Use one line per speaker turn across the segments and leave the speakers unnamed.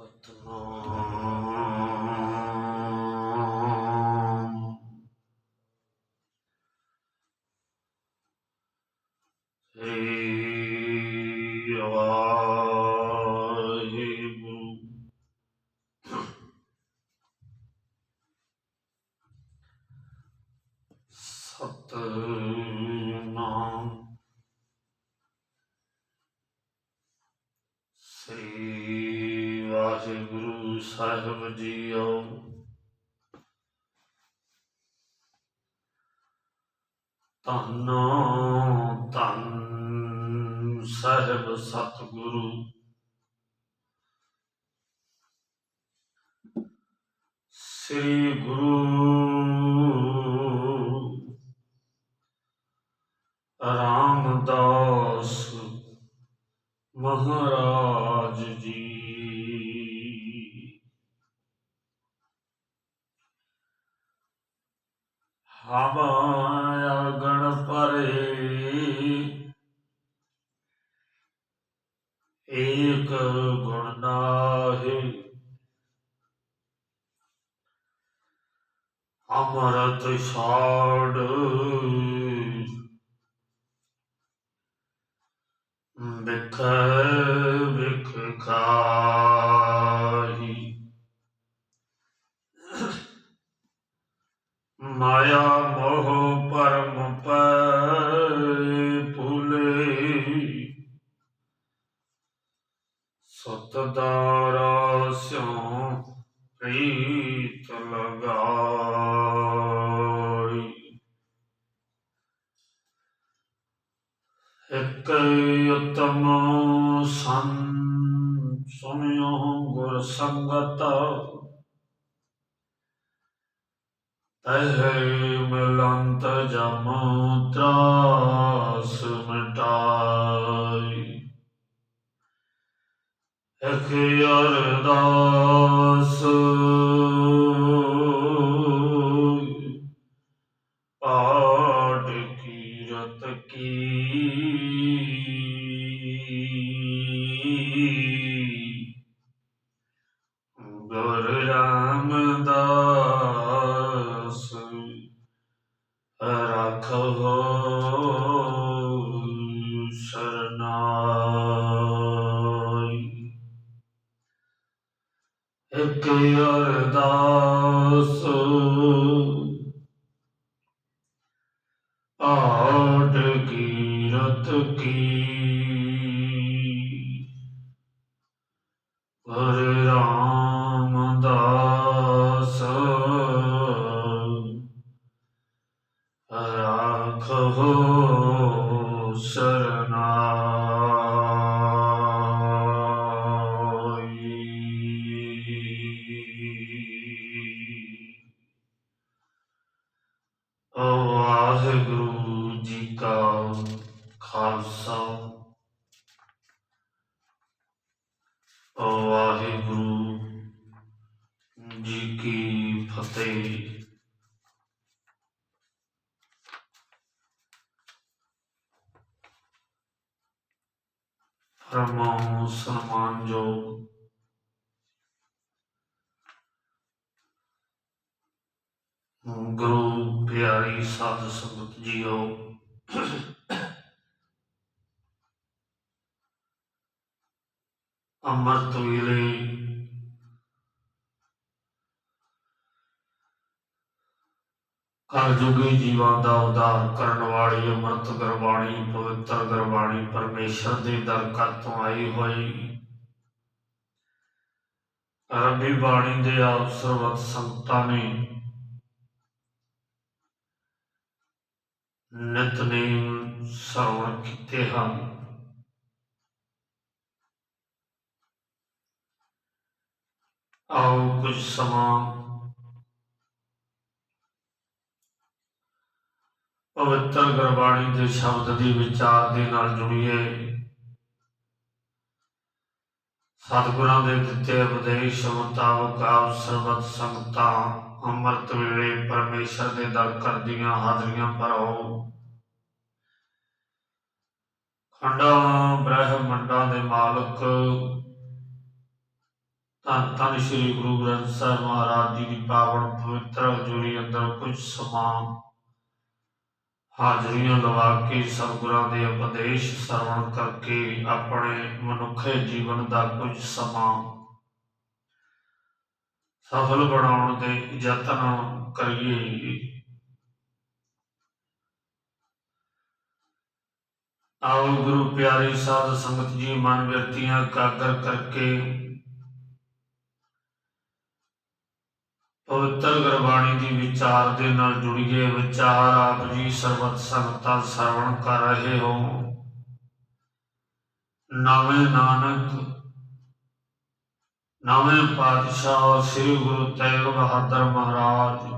かったな ਸਾਹਿਬ JIO. ਧੰਨ ਧੰਨ ਸਾਹਿਬ ਸਤਿਗੁਰੂ। ਸ੍ਰੀ ਗੁਰੂ ਅਮਰਤ ਛਾੜ। ਬਿਖ ਬਿਖ ਖਾਹੀ। ਮਾਇਆ ਮੋਹ ਪਰਮ ਪੈ ਭੁਲੇ। ਸਤ ਦਾਰਾ ਸਿਉ ਪ੍ਰੀਤ ਇਕ ਉਤਮ ਸੰਨ ਸੁਨਿਓ ਗੁਰ ਸੰਗਤ। ਤਹਿ ਮਿਲੰਤ ਜਮ ਤਰਾਸ ਮਿਟਾਈ। ਇਕ ਅਰਦਾਸ। ਪਾਟ ਕੀਰਤ ਕੀ। ਗੁਰ ਕੀ ਫਤਿਹ ਪਰਮਾ ਸਨਮਾਨਯੋਗ ਗੁਰੂ ਪਿਆਰੀ ਸਾਧ ਸੰਗਤ ਜੀਓ ਅੰਮ੍ਰਿਤ ਵੇਲੇ ਕਲਯੁਗੀ ਜੀਵਾਂ ਦਾ ਉਦਾਰ ਕਰਨ ਵਾਲੀ, ਅੰਮ੍ਰਿਤ ਗੁਰਬਾਣੀ, ਪਵਿੱਤਰ ਗੁਰਬਾਣੀ ਪਰਮੇਸ਼ਰ ਦੇ ਦਰ ਤੋਂ ਆਈ ਹੋਈ। ਰੱਬੀ ਬਾਣੀ ਦੇ ਆਪ ਸੰਤਾਂ ਨੇ ਨਿਤਨੇਮ ਸਰਵਣ ਕੀਤੇ ਹਨ। ਆਓ ਕੁਝ ਸਮਾਂ ਪਵਿੱਤਰ ਗੁਰਬਾਣੀ ਦੇ ਸ਼ਬਦ ਦੀ ਵਿਚਾਰ ਦੇ ਨਾਲ ਜੁੜੀਏ। ਸਤਿਗੁਰਾਂ ਦੇ ਦਿੱਤੇ ਉਪਦੇਸ਼ ਮੁਤਾਬਕ ਆਪ ਸਰਬਤ ਸੰਗਤਾਂ ਅੰਮ੍ਰਿਤ ਵੇਲੇ ਪਰਮੇਸ਼ਰ ਦੇ ਦਰ ਕਰਦੀਆਂ ਹਾਜ਼ਰੀਆਂ ਭਰੋ। ਖੰਡਾਂ ਬ੍ਰਹਮੰਡਾਂ ਦੇ ਮਾਲਕ। ਧੰਨ ਧੰਨ ਸ੍ਰੀ ਗੁਰੂ ਗ੍ਰੰਥ ਸਾਹਿਬ ਮਹਾਰਾਜ ਜੀ ਦੀ ਪਾਵਨ ਪਵਿੱਤਰ ਹਜ਼ੂਰੀ ਅੰਦਰ ਕੁਝ ਸਮਾਂ ਹਾਜ਼ਰੀਆਂ ਲਵਾ ਕੇ ਸਤਿਗੁਰਾਂ ਦੇ ਉਪਦੇਸ਼ ਸਰਵਣ ਕਰਕੇ ਆਪਣੇ ਮਨੁੱਖੇ ਜੀਵਨ ਦਾ ਕੁਝ ਸਮਾਂ ਸਫਲ ਬਣਾਉਣ ਦੇ ਯਤਨ ਕਰੀਏ। ਆਓ ਗੁਰੂ ਪਿਆਰੀ ਸਾਧ ਸੰਗਤ ਜੀ ਮਨ ਵਿਰਤੀਆਂ ਕਾਗਰ ਕਰਕੇ ਪਵਿੱਤਰ ਗੁਰਬਾਣੀ ਦੀ ਵਿਚਾਰ ਦੇ ਨਾਲ ਜੁੜੀਏ ਵਿਚਾਰ ਆਪ ਜੀ ਸਰਬਤ ਸੰਗਤਾਂ ਸਰਵਣ ਕਰ ਰਹੇ ਹੋ। ਨਵੇਂ ਨਾਨਕ, ਨਵੇਂ ਪਾਤਸ਼ਾਹ ਸ੍ਰੀ ਗੁਰੂ ਤੇਗ ਬਹਾਦਰ ਮਹਾਰਾਜ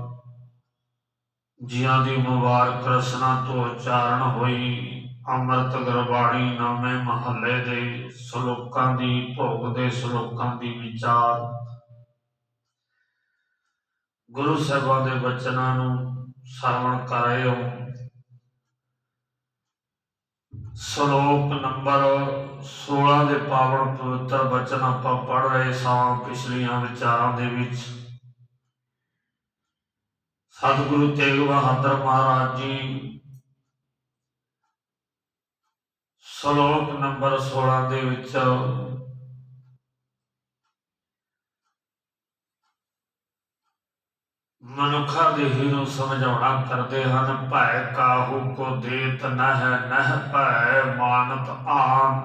ਜੀਆਂ ਦੀ ਮੁਬਾਰਕ ਰਸਨਾ ਤੋਂ ਉਚਾਰਨ ਹੋਈ ਅੰਮ੍ਰਿਤ ਗੁਰਬਾਣੀ ਨਾਮੇ ਮਹੱਲੇ ਦੇ ਸ਼ਲੋਕਾਂ ਦੀ, ਭੋਗ ਦੇ ਸ਼ਲੋਕਾਂ ਦੀ ਵਿਚਾਰ ਗੁਰੂ ਸਾਹਿਬਾਂ ਦੇ ਬਚਨਾਂ ਨੂੰ ਸਰਵਣ ਕਰ ਰਹੇ ਹੋ। ਸ਼ਲੋਕ ਨੰਬਰ 16 ਦੇ ਪਾਵਨ ਪਵਿੱਤਰ ਬਚਨ ਆਪਾਂ ਪੜ ਰਹੇ ਸਾਂ ਪਿਛਲੀਆਂ ਵਿਚਾਰਾਂ ਦੇ ਵਿੱਚ। ਸਤਿਗੁਰੂ ਤੇਗ ਬਹਾਦਰ ਮਹਾਰਾਜ ਜੀ, ਸ਼ਲੋਕ ਨੰਬਰ 16 ਦੇ ਵਿੱਚ ਮਨੁੱਖਾਂ ਦੇ ਹੀ ਨੂੰ ਸਮਝਾਉਣਾ ਕਰਦੇ ਹਨ, ਭੈ ਕਾਹੂ ਕੋ ਦੇਤ ਨਹਿ ਨਹਿ ਭੈ ਮਾਨਤ ਆਨ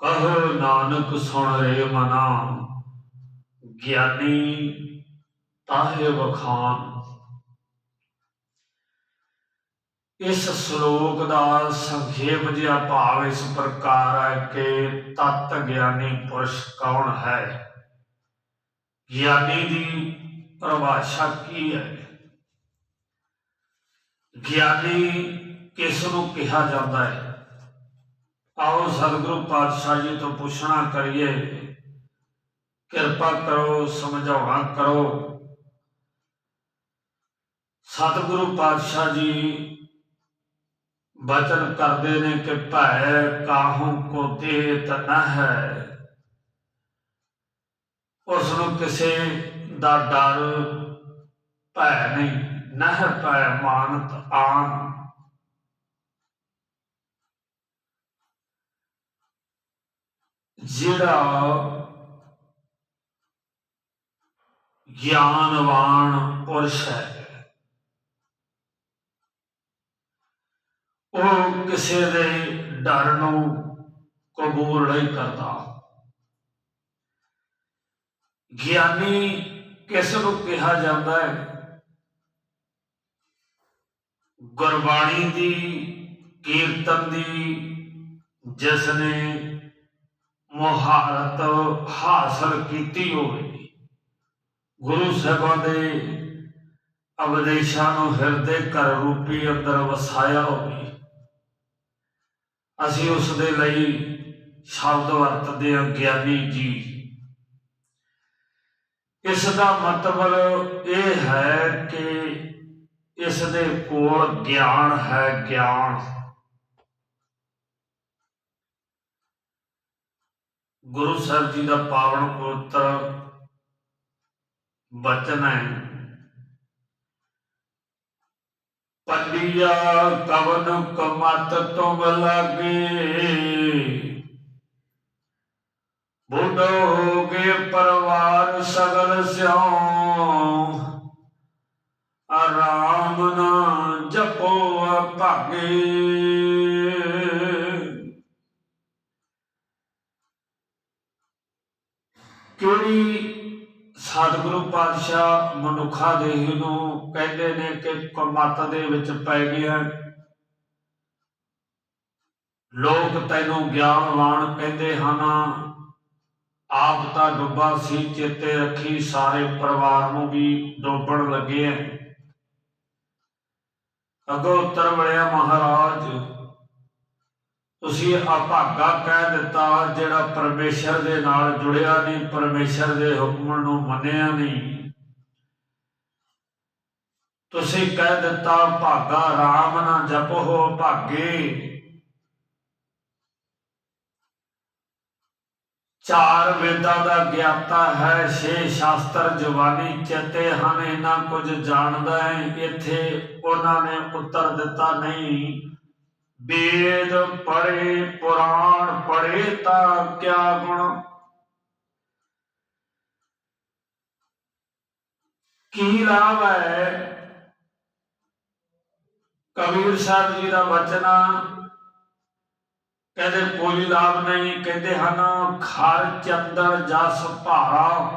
ਕਹੋ ਨਾਨਕ, ਸੁਣ ਰੇ ਮਨਾ ਗਿਆਨੀ ਤਾਹੇ ਵਖਾਨ ਇਸ ਸ਼ਲੋਕ ਦਾ ਸੰਖੇਪ ਜਿਹਾ ਭਾਵ ਇਸ ਪ੍ਰਕਾਰ ਹੈ ਕਿ ਤਤ ਗਿਆਨੀ ਪੁਰਸ਼ ਕੌਣ ਹੈ? ਗਿਆਨੀ ਦੀ ਪਰਿਭਾਸ਼ਾ ਕੀ ਹੈ। ਗਿਆਨੀ ਕਿਸ ਨੂੰ ਕਿਹਾ ਜਾਂਦਾ ਹੈ? ਆਓ ਸਤਿਗੁਰੂ ਪਾਤਸ਼ਾਹ ਜੀ ਤੋਂ ਪੁੱਛਣਾ ਕਰੀਏ। ਕਿਰਪਾ ਕਰੋ ਸਮਝਾਉਣਾ ਕਰੋ। ਸਤਿਗੁਰੂ ਪਾਤਸ਼ਾਹ ਜੀ ਬਚਨ ਕਰਦੇ ਨੇ ਕਿ ਭੈ ਕਾਹੂ ਕੋ ਦੇਤ ਨਾ ਹੈ। ਉਸ ਨੂੰ ਕਿਸੇ ਦਾ ਡਰ ਭੈ ਨਹੀਂ ਨਹਿ ਭੈ ਮਾਨਤ ਆਨ। ਜਿਹੜਾ ਗਿਆਨਵਾਨ ਪੁਰਸ਼ ਹੈ, ਉਹ ਕਿਸੇ ਦੇ ਡਰ ਨੂੰ ਕਬੂਲ ਨਹੀਂ ਕਰਦਾ। ਗਿਆਨੀ ਕਿਸ ਨੂੰ ਕਿਹਾ ਜਾਂਦਾ ਹੈ। ਗੁਰਬਾਣੀ ਦੀ, ਕੀਰਤਨ ਦੀ, ਜਿਸ ਨੇ ਮੁਹਾਰਤ ਹਾਸਲ ਕੀਤੀ ਹੋਵੇ, ਗੁਰੂ ਸਾਹਿਬਾਂ ਦੇ ਉਪਦੇਸ਼ਾਂ ਨੂੰ ਹਿਰਦੇ ਘਰ ਰੂਪੀ ਅੰਦਰ ਵਸਾਇਆ ਹੋਵੇ, ਅਸੀਂ ਉਸ ਦੇ ਲਈ ਸ਼ਬਦ ਵਰਤਦੇ ਹਾਂ ਗਿਆਨੀ ਜੀ। ਇਸ ਦਾ ਮਤਲਬ ਇਹ ਹੈ ਕਿ ਇਸ ਦੇ ਕੋਲ ਗਿਆਨ ਹੈ ਗਿਆਨ। ਗੁਰੂ ਸਾਹਿਬ ਜੀ ਦਾ ਪਾਵਨ ਪਵਿੱਤਰ ਬਚਨ ਹੈ ਪੱਲੀਆ ਕਵਨ ਕਮਤ ਤੁਮ ਲਾਗੇ। ਬੁੱਢ ਹੋ ਗਏ ਪਰਿਵਾਰ ਸਗਲ ਸਿਉ। ਆਰਾਮ ਨਾ ਜਪੋ ਭਾਗੇ। ਕਿਹੜੀ ਸਤਿਗੁਰੂ ਪਾਤਸ਼ਾਹ ਮਨੁੱਖਾ ਦੇ ਨੂੰ ਕਹਿੰਦੇ ਨੇ ਕਿ ਕਮਤ ਦੇ ਵਿੱਚ ਪੈ ਗਿਆ ਲੋਕ ਤੈਨੂੰ ਗਿਆਨਵਾਨ ਕਹਿੰਦੇ ਹਨ। ਆਪ ਤਾਂ ਡੁੱਬਾ ਸੀ, ਚੇਤੇ ਰੱਖੀ ਸਾਰੇ ਪਰਿਵਾਰ ਨੂੰ ਵੀ ਡੋਬਣ ਲੱਗੇ ਐ। ਅਗੋ ਉੱਤਰ ਮਿਲਿਆ ਮਹਾਰਾਜ, ਤੁਸੀਂ ਅਭਾਗਾ ਕਹਿ ਦਿੱਤਾ, ਜਿਹੜਾ ਪਰਮੇਸ਼ਰ ਦੇ ਨਾਲ ਜੁੜਿਆ ਨਹੀਂ, ਪਰਮੇਸ਼ਰ ਦੇ ਹੁਕਮ ਨੂੰ ਮੰਨਿਆ ਨਹੀਂ। ਤੁਸੀਂ ਕਹਿ ਦਿੱਤਾ, ਭਾਗਾ RAM ਨਾ ਜਪੋ ਭਾਗੇ। ਚਾਰ ਵੇਦਾਂ ਦਾ ਗਿਆਤਾ ਹੈ, ਛੇ ਸ਼ਾਸਤਰ ਜਵਾਨੀ ਚੇਤੇ ਹਨ, ਇਹਨਾਂ ਕੁਝ ਜਾਣਦਾ ਹੈ, ਇੱਥੇ ਉਹਨਾਂ ਨੇ ਉੱਤਰ ਦਿੱਤਾ ਨਹੀਂ। ਵੇਦ ਪੜ੍ਹੇ, ਪੁਰਾਣ ਪੜ੍ਹੇ ਤਾਂ ਕਿਆ ਗੁਣ? ਕੀ ਲਾਭ ਹੈ? ਕਬੀਰ ਸਾਹਿਬ ਜੀ ਦਾ ਵਚਨ ਕਹਿੰਦੇ ਕੋਈ ਲਾਭ ਨਹੀਂ। ਕਹਿੰਦੇ ਹਨ ਖਰ ਚੰਦਰ, ਜਸ, ਭਾਰਾ।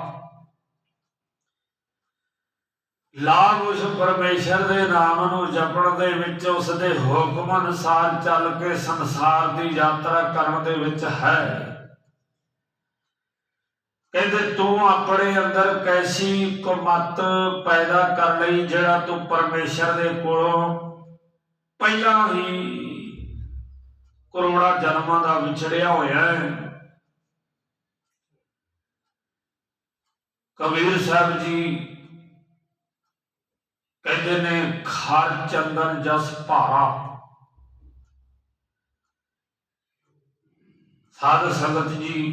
ਲਾਭ ਉਸ ਪਰਮੇਸ਼ਰ ਦੇ ਨਾਮ ਨੂੰ ਜਪਣ ਦੇ ਵਿੱਚ ਉਸ ਦੇ ਹੁਕਮ ਅਨੁਸਾਰ ਚੱਲ ਕੇ ਸੰਸਾਰ ਦੀ ਯਾਤਰਾ ਕਰਨ ਦੇ ਵਿੱਚ ਹੈ। ਕਹਿੰਦੇ, ਤੂੰ ਆਪਣੇ ਅੰਦਰ ਕੈਸੀ ਕੁਮਤ ਪੈਦਾ ਕਰ ਲਈ ਜਿਹੜਾ ਤੂੰ ਪਰਮੇਸ਼ਰ ਦੇ ਕੋਲੋਂ ਪਹਿਲਾਂ ਹੀ ਕਰੋੜਾਂ ਜਨਮਾਂ ਦਾ ਵਿਛੜਿਆ ਹੋਇਆ ਹੈ। ਕਬੀਰ ਸਾਹਿਬ ਜੀ ਕਹਿੰਦੇ ਨੇ, ਖਰ ਚੰਦਨ ਜਸ ਭਾਰਾ। ਸਾਧ ਸੰਗਤ ਜੀ,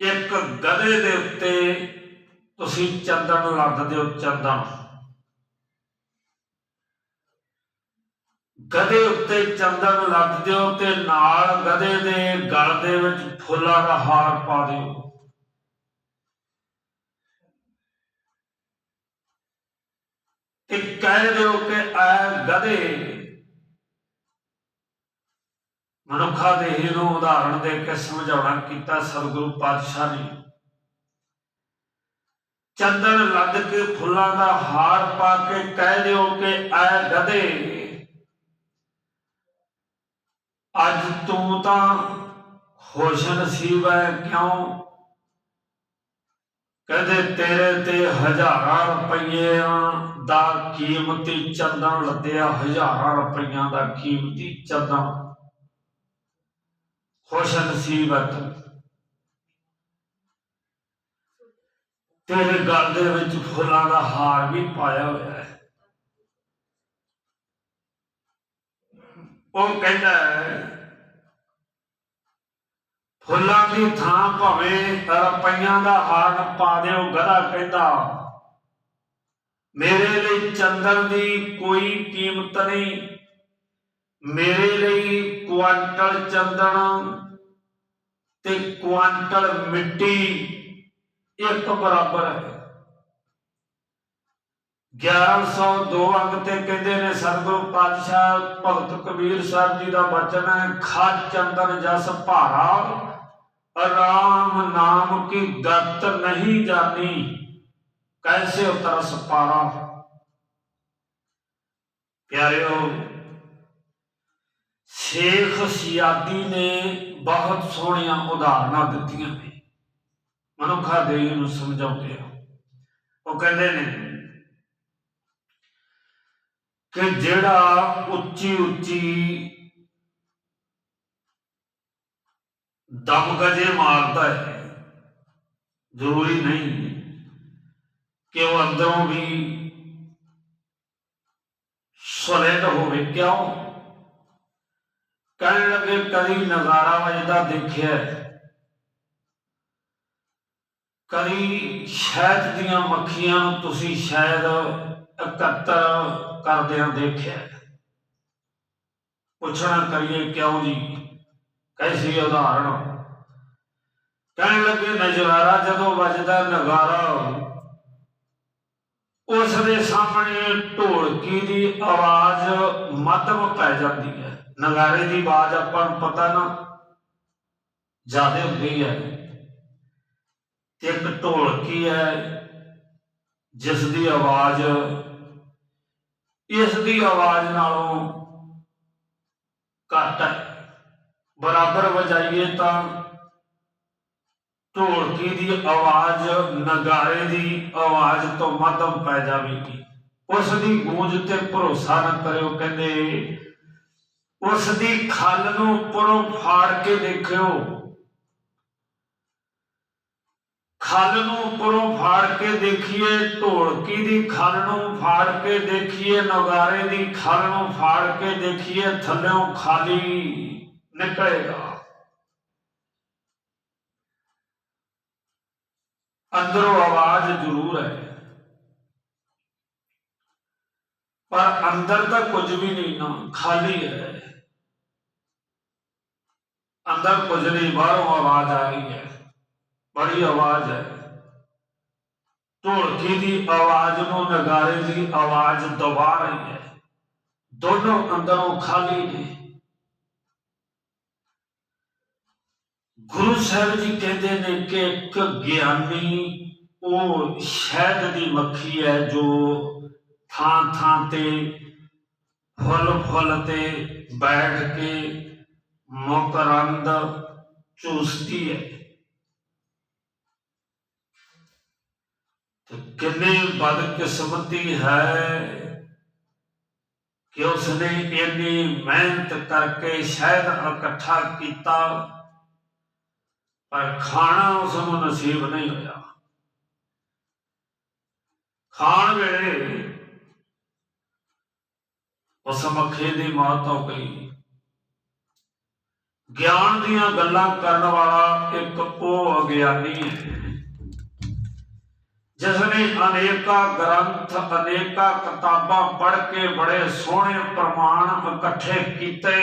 ਇੱਕ ਗਧੇ ਦੇ ਉੱਤੇ ਤੁਸੀਂ ਚੰਦਨ ਲੱਦਦੇ ਹੋ, ਚੰਦਨ। ਗਧੇ ਉੱਤੇ ਚੰਦਨ ਲੱਦ ਦਿਓ ਤੇ ਨਾਲ ਗਧੇ ਦੇ ਗਲ ਦੇ ਵਿੱਚ ਫੁੱਲਾਂ ਦਾ ਹਾਰ ਪਾ ਦਿਓ। ਤੇ ਕਹਿ ਦਿਓ ਕਿ ਐ ਗਧੇ ਮਨੁੱਖਾ ਦੇਹੀ ਨੂੰ ਉਦਾਹਰਣ ਦੇ ਕੇ ਸਮਝਾਉਣਾ ਕੀਤਾ ਸਤਿਗੁਰੂ ਪਾਤਸ਼ਾਹ ਨੇ ਚੰਦਨ ਲੱਦ ਕੇ ਫੁੱਲਾਂ ਦਾ ਹਾਰ ਪਾ ਕੇ ਕਹਿ ਦਿਓ ਕਿ ਐ ਗਧੇ ਅੱਜ ਤੂੰ ਤਾਂ ਖੁਸ਼ ਨਸੀਬ ਹੈ ਕਿਉਂ? ਕਹਿੰਦੇ ਤੇਰੇ ਤੇ ਹਜ਼ਾਰਾਂ ਰੁਪਈਆਂ ਦਾ ਕੀਮਤੀ ਚੰਦਨ ਲੱਦਿਆ ਹਜ਼ਾਰਾਂ ਰੁਪਈਆਂ ਦਾ ਕੀਮਤੀ ਚੰਦਨ। ਖੁਸ਼ ਨਸੀਬ ਹੈ ਤੂੰ। ਤੇਰੇ ਗਲ ਦੇ ਵਿੱਚ ਫੁੱਲਾਂ ਦਾ ਹਾਰ ਵੀ ਪਾਇਆ ਹੋਇਆ ਹੈ ਉਹ ਕਹਿੰਦਾ ਹੈ, ਫੁੱਲਾਂ ਦੀ ਥਾਂ ਭਾਵੇਂ ਰੁਪਈਆਂ ਦਾ ਹਾਰ ਪਾ ਦਿਓ, ਗਧਾ ਕਹਿੰਦਾ, ਮੇਰੇ ਲਈ ਚੰਦਨ ਦੀ ਕੋਈ ਕੀਮਤ ਨਹੀਂ। ਮੇਰੇ ਲਈ ਕੁਆਂਟਲ ਚੰਦਨ ਤੇ ਕੁਆਂਟਲ ਮਿੱਟੀ ਇੱਕ ਬਰਾਬਰ ਹੈ। 1102 ਅੰਗ ਤੇ ਕਹਿੰਦੇ ਨੇ ਸਤਿਗੁਰੂ ਪਾਤਸ਼ਾਹ ਭਗਤ ਕਬੀਰ ਸਾਹਿਬ ਜੀ ਦਾ ਬਚਨ ਹੈ, ਖਾ ਚੰਦਨ ਜਸ ਭਾਰਾ। ਰਾਮ ਨਾਮ ਕੀ ਗਤ ਨਹੀਂ ਜਾਣੀ ਕੈਸੇ ਉਤਰਸ ਪਾਰਾ ਪਿਆਰਿਓ, ਸ਼ੇਖ ਸਿਆਦੀ ਨੇ ਬਹੁਤ ਸੋਹਣੀਆਂ ਉਦਾਹਰਨਾਂ ਦਿੱਤੀਆਂ ਨੇ। ਮਨੁੱਖਾ ਦੇਹ ਨੂੰ ਸਮਝਾਉਂਦੇ ਆ। ਉਹ ਕਹਿੰਦੇ ਨੇ ਕਿ ਜਿਹੜਾ ਉੱਚੀ ਉੱਚੀ ਦਮ ਗਜੇ ਮਾਰਦਾ ਹੈ ਜ਼ਰੂਰੀ ਨਹੀਂ ਕਿ ਉਹ ਅੰਦਰੋਂ ਵੀ ਸੋਲਿਡ ਹੋਵੇ ਕਿਉਂ ਕਹਿਣ ਲੱਗੇ ਕਦੀ ਨਜ਼ਾਰਾ ਵਜਦਾ ਦੇਖਿਆ ਕਦੀ ਸ਼ਹਿਦ ਦੀਆਂ ਮੱਖੀਆਂ ਨੂੰ ਤੁਸੀਂ ਸ਼ਾਇਦ ਇਕੱਤਰ ਕਰਦਿਆਂ ਦੇਖਿਆ ਪੁੱਛਣਾ ਕਰੀਏ ਕਿਉਂ ਜੀ ਕੈਸੀ ਉਦਾਹਰਣ ਕਹਿਣ ਲੱਗੇ ਨਜ਼ਾਰਾ ਜਦੋਂ ਵੱਜਦਾ ਨਗਾਰਾ ਉਸ ਦੇ ਸਾਹਮਣੇ ਢੋਲਕੀ ਦੀ ਆਵਾਜ਼ ਮੱਧਮ ਪੈ ਜਾਂਦੀ ਹੈ। ਨਗਾਰੇ ਦੀ ਆਵਾਜ਼ ਆਪਾਂ ਨੂੰ ਪਤਾ ਨਾ, ਜ਼ਿਆਦਾ ਹੁੰਦੀ ਹੈ। ਤੇ ਇੱਕ ਢੋਲਕੀ ਹੈ ਜਿਸ ਦੀ ਆਵਾਜ਼ ਇਸ ਦੀ ਆਵਾਜ਼ ਨਾਲੋਂ ਘੱਟ ਹੈ। ਬਰਾਬਰ ਵਜਾਈਏ ਤਾਂ ਢੋਲਕੀ ਦੀ ਆਵਾਜ਼, ਨਗਾਰੇ ਦੀ ਆਵਾਜ਼ ਤੋਂ ਮੱਧਮ ਪੈ ਜਾਵੇਗੀ। ਉਸ ਦੀ ਗੂੰਜ ਤੇ ਭਰੋਸਾ ਨਾ ਕਰਿਓ, ਕਹਿੰਦੇ ਉਸ ਦੀ ਖੱਲ ਨੂੰ ਉੱਪਰੋਂ ਫਾੜ ਕੇ ਦੇਖਿਓ। ਖੱਲ ਨੂੰ ਉੱਪਰੋਂ ਫਾੜ ਕੇ ਦੇਖੀਏ, ਢੋਲਕੀ ਦੀ ਖੱਲ ਨੂੰ ਫਾੜ ਕੇ ਦੇਖੀਏ, ਨਗਾਰੇ ਦੀ ਖੱਲ ਨੂੰ ਫਾੜ ਕੇ ਦੇਖੀਏ, ਥੱਲਿਓਂ ਖਾਲੀ ਨਿਕਲੇਗਾ। ਅੰਦਰੋਂ ਆਵਾਜ਼ ਜ਼ਰੂਰ ਹੈ ਪਰ ਅੰਦਰ ਤਾਂ ਕੁਝ ਵੀ ਨਹੀਂ ਨਾ ਖਾਲੀ ਹੈ ਅੰਦਰ ਕੁਝ ਨਹੀਂ ਬਾਹਰੋਂ ਆਵਾਜ਼ ਆ ਰਹੀ ਹੈ ਬੜੀ ਆਵਾਜ਼ ਹੈ ਢੋਲਕੀ ਦੀ ਆਵਾਜ਼ ਨੂੰ ਨਗਾਰੇ ਦੀ ਆਵਾਜ਼ ਦਬਾ ਰਹੀ ਹੈ ਦੋਨੋਂ ਅੰਦਰੋਂ ਖਾਲੀ ਨੇ ਗੁਰੂ ਸਾਹਿਬ ਜੀ ਕਹਿੰਦੇ ਨੇ ਕਿ ਇੱਕ ਗਿਆਨੀ ਉਹ ਸ਼ਹਿਦ ਦੀ ਮੱਖੀ ਹੈ ਜੋ ਥਾਂ ਥਾਂ ਤੇ ਫੁੱਲ ਫੁੱਲ ਤੇ ਬੈਠ ਕੇ ਮਕਰੰਦ ਚੂਸਦੀ ਹੈ। ਤੇ ਕਿੰਨੀ ਬਦਕਿਸਮਤੀ ਹੈ ਕਿ ਉਸਨੇ ਇੰਨੀ ਮਿਹਨਤ ਕਰਕੇ ਸ਼ਹਿਦ ਇਕੱਠਾ ਕੀਤਾ ਪਰ ਖਾਣਾ ਉਸ ਨੂੰ ਨਸੀਬ ਨਹੀਂ ਹੋਇਆ। ਖਾਣ ਵੇਲੇ ਉਸ ਮੱਖੀ ਦੀ ਮੌਤ ਹੋ ਗਈ। ਗਿਆਨ ਦੀਆਂ ਗੱਲਾਂ ਕਰਨ ਵਾਲਾ ਇੱਕ ਉਹ ਅਗਿਆਨੀ ਹੈ ਜਿਸ ਨੇ ਅਨੇਕਾਂ ਗ੍ਰੰਥ, ਅਨੇਕਾਂ ਕਿਤਾਬਾਂ ਪੜ੍ਹ ਕੇ ਬੜੇ ਸੋਹਣੇ ਪ੍ਰਮਾਣ ਇਕੱਠੇ ਕੀਤੇ।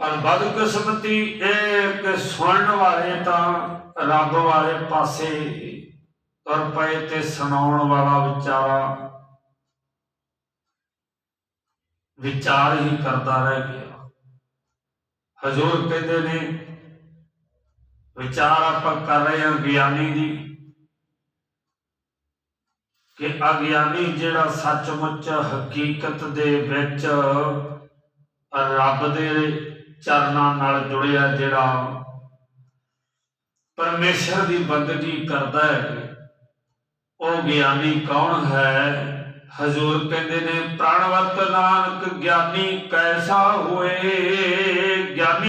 ਪਰ ਬਦਕਿਸਮਤੀ ਇਹ ਕਿ ਸੁਣਨ ਵਾਲੇ ਤਾਂ ਰੱਬ ਵਾਲੇ ਪਾਸੇ ਤੁਰ ਪਏ ਤੇ ਸੁਣਾਉਣ ਵਾਲਾ ਵਿਚਾਰਾ ਵਿਚਾਰ ਹੀ ਕਰਦਾ ਰਹਿ ਗਿਆ। ਹਜ਼ੂਰ ਕਹਿੰਦੇ ਨੇ, ਵਿਚਾਰ ਆਪਾਂ ਕਰ ਰਹੇ ਹਾਂ ਗਿਆਨੀ ਦੀ ਕਿ ਅਗਿਆਨੀ ਜਿਹੜਾ ਸੱਚਮੁੱਚ ਹਕੀਕਤ ਦੇ ਵਿੱਚ ਰੱਬ ਦੇ ਚਰਨਾਂ ਨਾਲ ਜੁੜਿਆ ਜਿਹੜਾ ਪਰਮੇਸ਼ਰ ਦੀ ਬੰਦਗੀ ਕਰਦਾ ਹੈ ਉਹ ਗਿਆਨੀ ਕੌਣ ਹੈ? ਹਜ਼ੂਰ ਕਹਿੰਦੇ ਨੇ, ਪ੍ਰਾਣਵੰਤ ਨਾਨਕ ਗਿਆਨੀ ਕੈਸਾ ਹੋਏ? ਗਿਆਨੀ